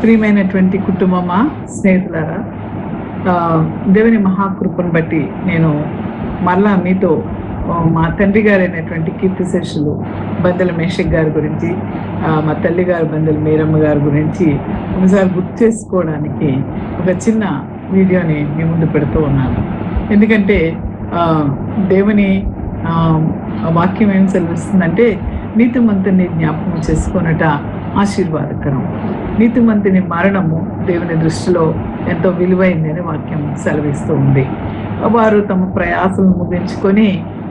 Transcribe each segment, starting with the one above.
ప్రియమైనటువంటి కుటుంబమా స్నేహితులారా దేవుని మహాకృపను బట్టి నేను మరలా మీతో మా తండ్రి గారైనటువంటి కీర్తిశేషులు బందెల మేషక్ గారి గురించి మా తల్లి గారు బందెల మీరమ్మ గారి గురించి ఒకసారి గుర్తు చేసుకోవడానికి ఒక చిన్న వీడియోని మీ ముందు పెడుతూ ఉన్నాను. ఎందుకంటే దేవుని వాక్యం ఏం సెలవిస్తుందంటే నీతిమంతుని జ్ఞాపకం చేసుకొనట ఆశీర్వాదకరం. నీతిమంతుని మరణము దేవుని దృష్టిలో ఎంతో విలువైందని వాక్యం సెలవిస్తూ ఉంది. వారు తమ ప్రయాసలను ముగించుకొని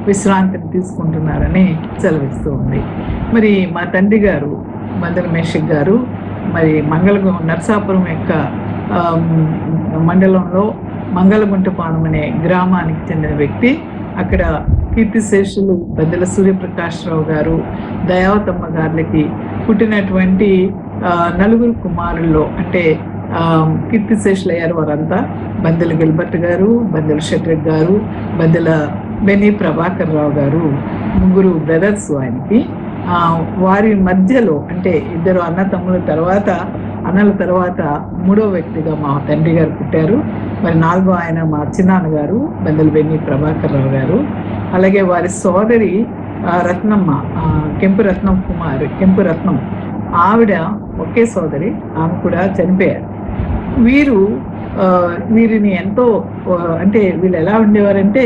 విశ్రాంతిని తీసుకుంటున్నారని సెలవిస్తూ ఉంది. మరి మా తండ్రి గారు మందర మేషక్ గారు మరి మంగళగు నర్సాపురం యొక్క మండలంలో మంగళగుంటపాణం అనే గ్రామానికి చెందిన వ్యక్తి అక్కడ కీర్తిశేషులు పెద్దల సూర్యప్రకాశ్రావు గారు దయావతమ్మ గారికి పుట్టినటువంటి నలుగురు కుమారుల్లో అంటే ఆ, కీర్తిశేషులు అయ్యారు వారంతా. బందెల గిల్బర్ట్ గారు బందెల షట్రెడ్ గారు బందెల బెని ప్రభాకర్ రావు గారు ముగ్గురు బ్రదర్స్ ఆయనకి. వారి మధ్యలో అంటే ఇద్దరు అన్న తమ్ముల తర్వాత అన్నల తర్వాత మూడో వ్యక్తిగా మా తండ్రి గారు పుట్టారు. మరి నాలుగో ఆయన మా చిన్నాన్న గారు బందెల బెన్ని ప్రభాకర్ రావు గారు. అలాగే వారి సోదరి రత్నమ్మ కెంపు రత్నం కుమార్ కెంపు రత్నం ఆవిడ ఒకే సోదరి ఆమె కూడా చనిపోయారు. వీరు వీరిని ఎంతో అంటే వీళ్ళు ఎలా ఉండేవారంటే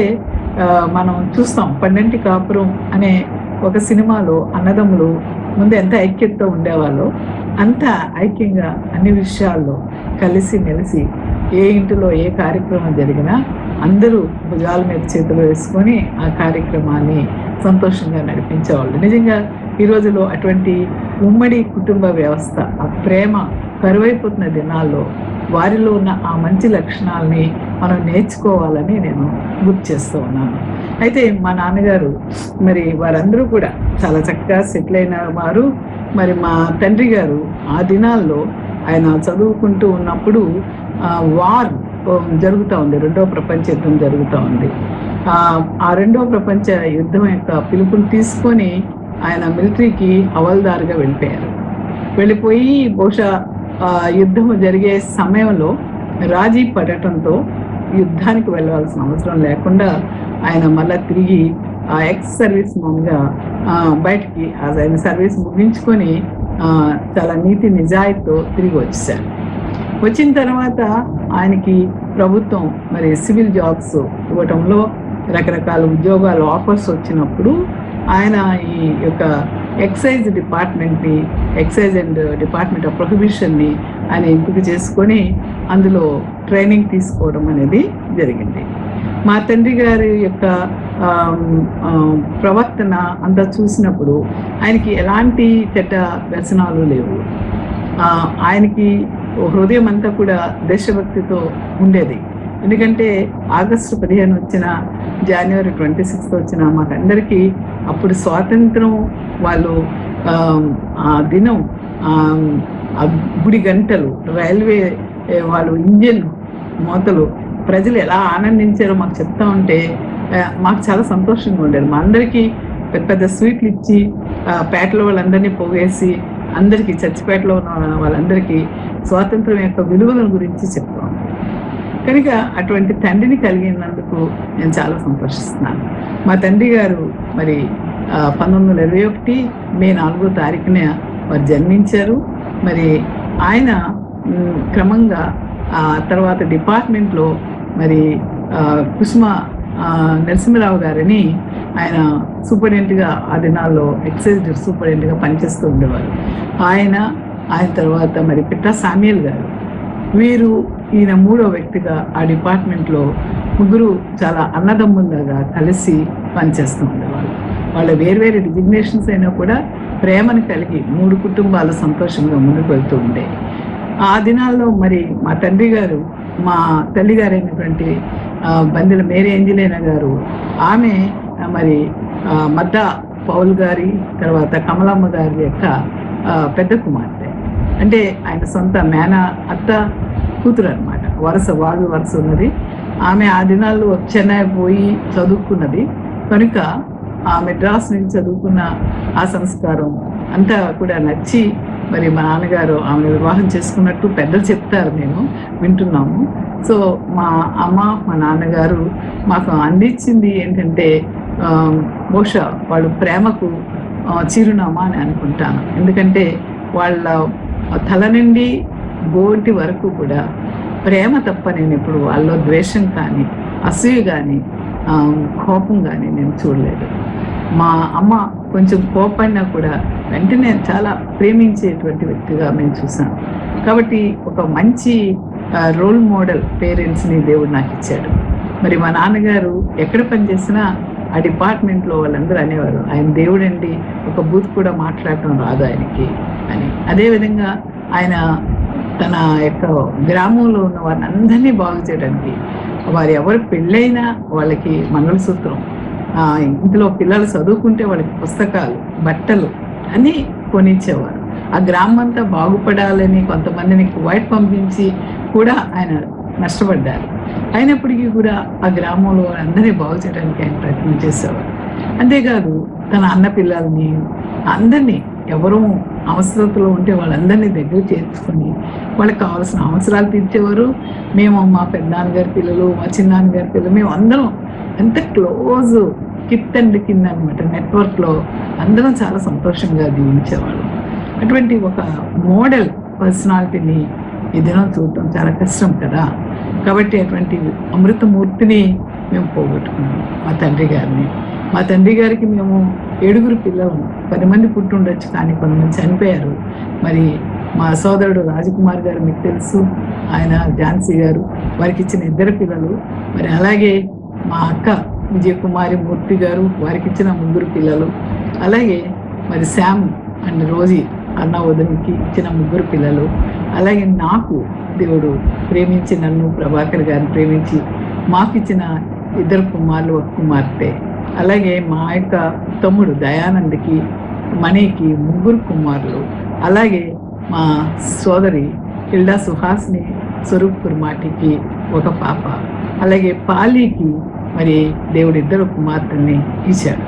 మనం చూస్తాం పండంటి కాపురం అనే ఒక సినిమాలో అన్నదమ్ములు ముందు ఎంత ఐక్యతతో ఉండేవాళ్ళో అంత ఐక్యంగా అన్ని విషయాల్లో కలిసి మెలిసి ఏ ఇంటిలో ఏ కార్యక్రమం జరిగినా అందరూ భుజాల మీద చేతులు వేసుకొని ఆ కార్యక్రమాన్ని సంతోషంగా నడిపించేవాళ్ళు. నిజంగా ఈ రోజులో అటువంటి ఉమ్మడి కుటుంబ వ్యవస్థ ఆ ప్రేమ కరువైపోతున్న దినాల్లో వారిలో ఉన్న ఆ మంచి లక్షణాలని మనం నేర్చుకోవాలని నేను గుర్తు చేస్తూ ఉన్నాను. అయితే మా నాన్నగారు మరి వారందరూ కూడా చాలా చక్కగా సెటిల్ అయిన వారు. మరి మా తండ్రి గారు ఆ దినాల్లో ఆయన చదువుకుంటూ ఉన్నప్పుడు వార్ జరుగుతూ ఉంది రెండవ ప్రపంచ యుద్ధం జరుగుతూ ఉంది. ఆ, రెండవ ప్రపంచ యుద్ధం యొక్క పిలుపుని తీసుకొని ఆయన మిలిటరీకి హవల్దారుగా వెళ్ళిపోయారు. వెళ్ళిపోయి బహుశా యుద్ధం జరిగే సమయంలో రాజీ పడటంతో యుద్ధానికి వెళ్ళవలసిన అవసరం లేకుండా ఆయన మళ్ళా తిరిగి ఆ ఎక్స్ సర్వీస్ మ్యాన్గా బయటికి ఆయన సర్వీస్ ముగించుకొని చాలా నీతి నిజాయితీతో తిరిగి వచ్చేసారు వచ్చిన తర్వాత ఆయనకి ప్రభుత్వం మరి సివిల్ జాబ్స్ ఇవ్వటంలో రకరకాల ఉద్యోగాలు ఆఫర్స్ వచ్చినప్పుడు ఆయన ఈ యొక్క ఎక్సైజ్ డిపార్ట్మెంట్ని ఎక్సైజ్ అండ్ డిపార్ట్మెంట్ ఆఫ్ ప్రొహిబిషన్ని ఆయన ఎంపిక చేసుకొని అందులో ట్రైనింగ్ తీసుకోవడం అనేది జరిగింది. మా తండ్రి గారి యొక్క ప్రవర్తన అంతా చూసినప్పుడు ఆయనకి ఎలాంటి చెడ్డ వ్యసనాలు లేవు. ఆయనకి హృదయం అంతా కూడా దేశభక్తితో ఉండేది. ఎందుకంటే ఆగస్టు పదిహేను వచ్చిన జనవరి ట్వంటీ సిక్స్త్ వచ్చిన మాకందరికీ అప్పుడు స్వాతంత్రం వాళ్ళు ఆ, దినం ఆ, గుడి గంటలు రైల్వే వాళ్ళు ఇంజన్ మోతలు ప్రజలు ఎలా ఆనందించారో మాకు చెప్తా ఉంటే మాకు చాలా సంతోషంగా ఉండేది. మా అందరికీ పెద్ద పెద్ద స్వీట్లు ఇచ్చి పేటలో వాళ్ళందరినీ పోగేసి అందరికీ చచ్చిపేటలో ఉన్న వాళ్ళందరికీ స్వాతంత్రం యొక్క విలువల గురించి చెప్తాం కనుక అటువంటి తండ్రిని కలిగినందుకు నేను చాలా సంతోషిస్తున్నాను. మా తండ్రి గారు మరి పంతొమ్మిది వందల ఇరవై ఒకటి మే నాలుగో తారీఖున వారు జన్మించారు. మరి ఆయన క్రమంగా ఆ తర్వాత డిపార్ట్మెంట్లో మరి కుసుమ నరసింహరావు గారిని ఆయన సూపరింటెండెంట్గా ఆ దినాల్లో ఎక్సైజ్ సూపరింటెండెంట్గా పనిచేస్తూ ఉండేవారు. ఆయన ఆయన తర్వాత మరి పిట్టా సామ్యుల్ గారు. వీరు ఈయన మూడో వ్యక్తిగా ఆ డిపార్ట్మెంట్లో ముగ్గురు చాలా అన్నదమ్ములుగా కలిసి పనిచేస్తూ ఉండేవాళ్ళు వాళ్ళ వేర్వేరు డిజిగ్నేషన్స్ అయినా కూడా ప్రేమను కలిగి మూడు కుటుంబాలు సంతోషంగా ముందుకు వెళ్తూ ఉండే. ఆ దినాల్లో మరి మా తండ్రి గారు మా తల్లి గారైనటువంటి బందెల మేరీ ఏంజలేన గారు ఆమె మరి మద్ద పౌల్ గారి తర్వాత కమలమ్మ గారి యొక్క పెద్ద కుమార్తె. అంటే ఆయన సొంత మేన అత్త కూతురు అనమాట వరుస వాళ్ళు వరుస ఉన్నది. ఆమె ఆ దినాల్లో చెన్నై పోయి చదువుకున్నది. కనుక ఆ మెడ్రాస్ నుంచి చదువుకున్న ఆ సంస్కారం అంతా కూడా నచ్చి మరి మా నాన్నగారు ఆమె వివాహం చేసుకున్నట్టు పెద్దలు చెప్తారు మేము వింటున్నాము. సో మా అమ్మ మా నాన్నగారు మాకు అందించింది ఏంటంటే బహుశా వాళ్ళు ప్రేమకు చిరునామా అని అనుకుంటాను. ఎందుకంటే వాళ్ళ తల నుండి గోటి వరకు కూడా ప్రేమ తప్ప నేను ఇప్పుడు వాళ్ళలో ద్వేషం కానీ అసూయ కానీ కోపం కానీ నేను చూడలేదు. మా అమ్మ కొంచెం కోపడినా కూడా వెంటనే చాలా ప్రేమించేటువంటి వ్యక్తిగా మేము చూసాం కాబట్టి ఒక మంచి రోల్ మోడల్ పేరెంట్స్ని దేవుడు నాకు ఇచ్చాడు. మరి మా నాన్నగారు ఎక్కడ పనిచేసినా ఆ డిపార్ట్మెంట్లో వాళ్ళందరూ అనేవారు ఆయన దేవుడండి ఒక బూత్ కూడా మాట్లాడటం రాదు ఆయనకి అని. అదేవిధంగా ఆయన తన యొక్క గ్రామంలో ఉన్న వారిని అందరినీ బాగు చేయడానికి వారు ఎవరు పెళ్ళైనా వాళ్ళకి మంగళసూత్రం ఇంట్లో పిల్లలు చదువుకుంటే వాళ్ళకి పుస్తకాలు బట్టలు అని కొనిచ్చేవారు. ఆ గ్రామం అంతా బాగుపడాలని కొంతమందిని కువైట్ పంపించి కూడా ఆయన నష్టపడ్డారు. అయినప్పటికీ కూడా ఆ గ్రామంలో అందరినీ బాగు చేయడానికి ఆయన ప్రయత్నం చేసేవారు. అంతేకాదు తన అన్న పిల్లల్ని అందరినీ ఎవరు అవసరతలో ఉంటే వాళ్ళందరినీ దగ్గర చేర్చుకొని వాళ్ళకి కావాల్సిన అవసరాలు తీర్చేవారు. మేము మా పెద్దనాన్నగారి పిల్లలు మా చిన్నాన్నగారి పిల్లలు మేము అందరం ఎంత క్లోజ్ కిట్ అండ్ కింద అనమాట నెట్వర్క్లో అందరం చాలా సంతోషంగా జీవించేవాళ్ళు. అటువంటి ఒక మోడల్ పర్సనాలిటీని ఏదైనా చూడటం చాలా కష్టం కదా. కాబట్టి అటువంటి అమృతమూర్తిని మేము పోగొట్టుకున్నాం మా తండ్రి గారిని. మా తండ్రి గారికి మేము ఏడుగురు పిల్లలు పది మంది పుట్టుండొచ్చు కానీ కొంతమంది చనిపోయారు. మరి మా సోదరుడు రాజకుమార్ గారు మీకు తెలుసు ఆయన ఝాన్సీ గారు వారికి ఇచ్చిన ఇద్దరు పిల్లలు. మరి అలాగే మా అక్క విజయకుమారి మూర్తి గారు వారికి ఇచ్చిన ముగ్గురు పిల్లలు. అలాగే మరి శామ్ అండ్ రోజీ అన్న వదనికి ఇచ్చిన ముగ్గురు పిల్లలు. అలాగే నాకు దేవుడు ప్రేమించి నన్ను ప్రభాకర్ గారిని ప్రేమించి మాకు ఇచ్చిన ఇద్దరు కుమారులు ఒక కుమార్తె. అలాగే మా యొక్క తమ్ముడు దయానంద్కి మణికి ముగ్గురు కుమారులు అలాగే మా సోదరి హిల్డా సుహాస్ని స్వరూప్ కుర్మాటికి ఒక పాప అలాగే పాలీకి మరి దేవుడు ఇద్దరు కుమార్తెని ఇచ్చాడు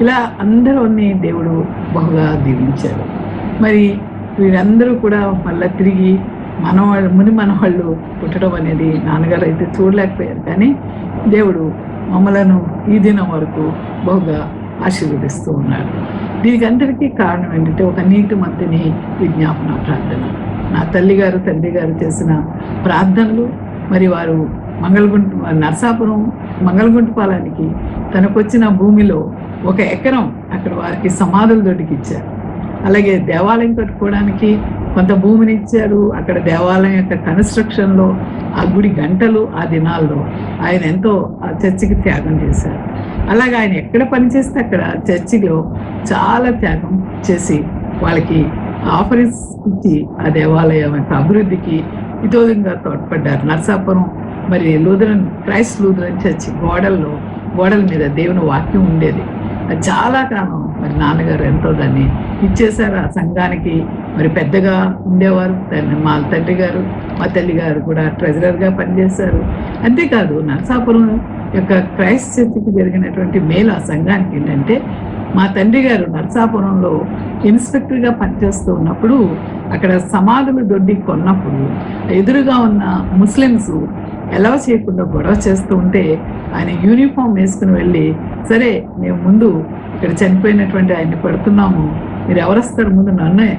ఇలా అందరూ దేవుడు బహుగా దీవించాడు. మరి వీరందరూ కూడా మళ్ళీ తిరిగి మనవాళ్ళు ముని మనవాళ్ళు పుట్టడం అనేది నాన్నగారు అయితే చూడలేకపోయారు కానీ దేవుడు మమ్మలను ఈ దినం వరకు బహుగా ఆశీర్వదిస్తూ ఉన్నాడు దీనికి అందరికీ కారణం ఏంటంటే ఒక నీటి మంతిని విజ్ఞాపన ప్రార్థన. నా తల్లిగారు తండ్రి గారు చేసిన ప్రార్థనలు మరి వారు మంగళగుంట నరసాపురం మంగళగుంటపాలానికి తనకొచ్చిన భూమిలో ఒక ఎకరం అక్కడ వారికి సమాధులు దొడికిచ్చారు అలాగే దేవాలయం కట్టుకోవడానికి కొంత భూమిని ఇచ్చారు. అక్కడ దేవాలయం యొక్క కన్స్ట్రక్షన్లో ఆ గుడి గంటలు ఆ దినాల్లో ఆయన ఎంతో ఆ చర్చికి త్యాగం చేశారు. అలాగే ఆయన ఎక్కడ పనిచేస్తే అక్కడ చర్చిలో చాలా త్యాగం చేసి వాళ్ళకి ఆఫరీస్ ఇచ్చి ఆ దేవాలయం యొక్క అభివృద్ధికి విధంగా తోడ్పడ్డారు. నర్సాపురం మరి లూథరన్ క్రైస్ట్ లూథరన్ చర్చి గోడల్లో గోడల మీద దేవుని వాక్యం ఉండేది. అది చాలా కాలం మరి నాన్నగారు ఎంతో దాన్ని ఇచ్చేశారు ఆ సంఘానికి. మరి పెద్దగా ఉండేవారు దాన్ని మా తండ్రి గారు మా తల్లి గారు కూడా ట్రెజరర్గా పనిచేశారు. అంతేకాదు నరసాపురం యొక్క క్రైస్ట్ చర్చికి జరిగినటువంటి మేలు ఆ సంఘానికి ఏంటంటే మా తండ్రి గారు నరసాపురంలో ఇన్స్పెక్టర్గా పనిచేస్తూ ఉన్నప్పుడు అక్కడ సమాధులు దొడ్డి కొన్నప్పుడు ఎదురుగా ఉన్న ముస్లిమ్స్ ఎలా చేయకుండా గొడవ చేస్తూ ఉంటే ఆయన యూనిఫామ్ వేసుకుని వెళ్ళి సరే మేము ముందు ఇక్కడ చనిపోయినటువంటి ఆయన్ని పెడుతున్నాము మీరు ఎవరు వస్తారు ముందు నన్నే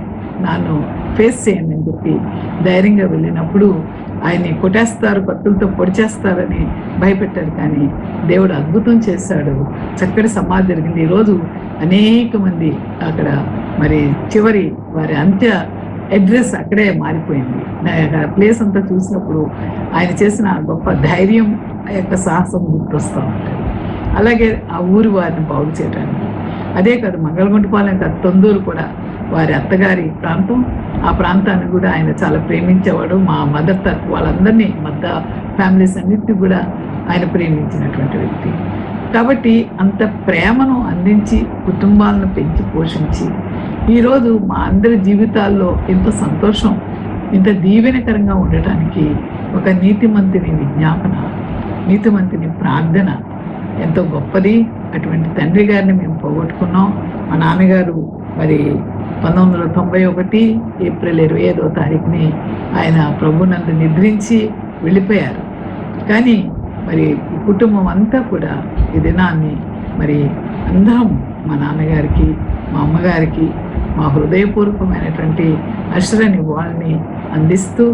నన్ను ఫేస్ చేయండి అని చెప్పి ధైర్యంగా వెళ్ళినప్పుడు ఆయన్ని కొట్టేస్తారు కత్తులతో పొడిచేస్తారని భయపెట్టారు. కానీ దేవుడు అద్భుతం చేశాడు. చక్కటి సమాధి జరిగింది. ఈరోజు అనేక మంది అక్కడ మరి చివరి వారి అంత్య అడ్రస్ అక్కడే మారిపోయింది. ప్లేస్ అంతా చూసినప్పుడు ఆయన చేసిన ఆ గొప్ప ధైర్యం ఆ యొక్క సాహసం గుర్తొస్తూ ఉంటుంది. అలాగే ఆ ఊరి వారిని బాగు చేయడానికి. అదే కాదు మంగళగుంటపాలెం కాదు తొందూరు కూడా వారి అత్తగారి ప్రాంతం. ఆ ప్రాంతాన్ని కూడా ఆయన చాలా ప్రేమించేవాడు. మా మదర్ తరఫు వాళ్ళందరినీ మద్ద ఫ్యామిలీస్ అన్నిటిని కూడా ఆయన ప్రేమించినటువంటి వ్యక్తి. కాబట్టి అంత ప్రేమను అందించి కుటుంబాలను పెంచి పోషించి ఈరోజు మా అందరి జీవితాల్లో ఎంతో సంతోషం ఇంత దీవెనకరంగా ఉండటానికి ఒక నీతిమంతుని విజ్ఞాపన నీతిమంతుని ప్రార్థన ఎంతో గొప్పది. అటువంటి తండ్రి గారిని మేము పోగొట్టుకున్నాం. మా నాన్నగారు మరి పంతొమ్మిది వందల తొంభై ఒకటి ఏప్రిల్ ఇరవై ఐదో తారీఖుని ఆయన ప్రభునందు నిద్రించి వెళ్ళిపోయారు. కానీ మరి ఈ కుటుంబం అంతా కూడా ఈ దినాన్ని మరి అందరం మా నాన్నగారికి మా అమ్మగారికి మా హృదయపూర్వకమైనటువంటి అశ్రని వాళ్ళని అందిస్తూ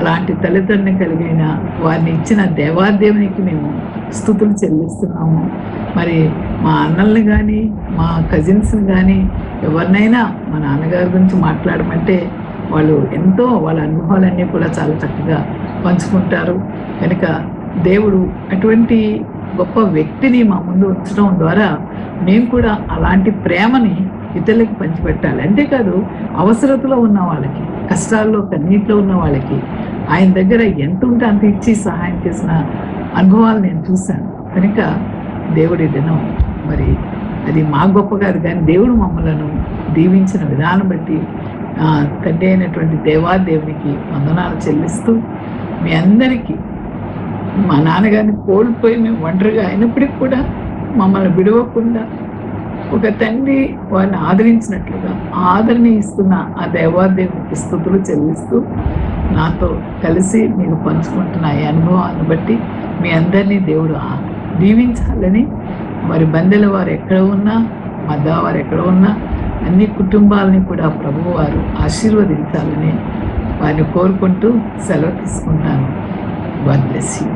అలాంటి తల్లిదండ్రుని కలిగిన వారిని ఇచ్చిన దేవాదేవునికి మేము స్థుతులు చెల్లిస్తున్నాము. మరి మా అన్నల్ని కానీ మా కజిన్స్ని కానీ ఎవరినైనా మా నాన్నగారి గురించి మాట్లాడమంటే వాళ్ళు ఎంతో వాళ్ళ అనుభవాలన్నీ కూడా చాలా చక్కగా పంచుకుంటారు. కనుక దేవుడు అటువంటి గొప్ప వ్యక్తిని మా ముందు ఉంచడం ద్వారా మేము కూడా అలాంటి ప్రేమని ఇతరులకి పంచిపెట్టాలి. అంతేకాదు అవసరతలో ఉన్న వాళ్ళకి కష్టాల్లో కన్నీటిలో ఉన్న వాళ్ళకి ఆయన దగ్గర ఎంత ఉంటే అంత ఇచ్చి సహాయం చేసిన అనుభవాలు నేను చూశాను. కనుక దేవుడి దినం మరి అది మా గొప్ప కాదు కానీ దేవుడు మమ్మలను దీవించిన విధానం బట్టి తండ్రి అయినటువంటి దేవాదేవునికి వందనాలు చెల్లిస్తూ మీ అందరికీ మా నాన్నగారిని కోల్పోయి మేము ఒంటరిగా అయినప్పటికి కూడా మమ్మల్ని విడవకుండా ఒక తండ్రి వారిని ఆదరించినట్లుగా ఆదరణ ఇస్తున్న ఆ దేవాదేవునికి స్థుతులు చెల్లిస్తూ నాతో కలిసి మీరు పంచుకుంటున్న ఈ అనుభవాన్ని బట్టి మీ అందరినీ దేవుడు దీవించాలని మరి బందెల వారు ఎక్కడ ఉన్నా మద్దా వారు ఎక్కడ ఉన్నా అన్ని కుటుంబాలని కూడా ప్రభువారు ఆశీర్వదించాలని వారిని కోరుకుంటూ సెలవు తీసుకుంటాను. God bless you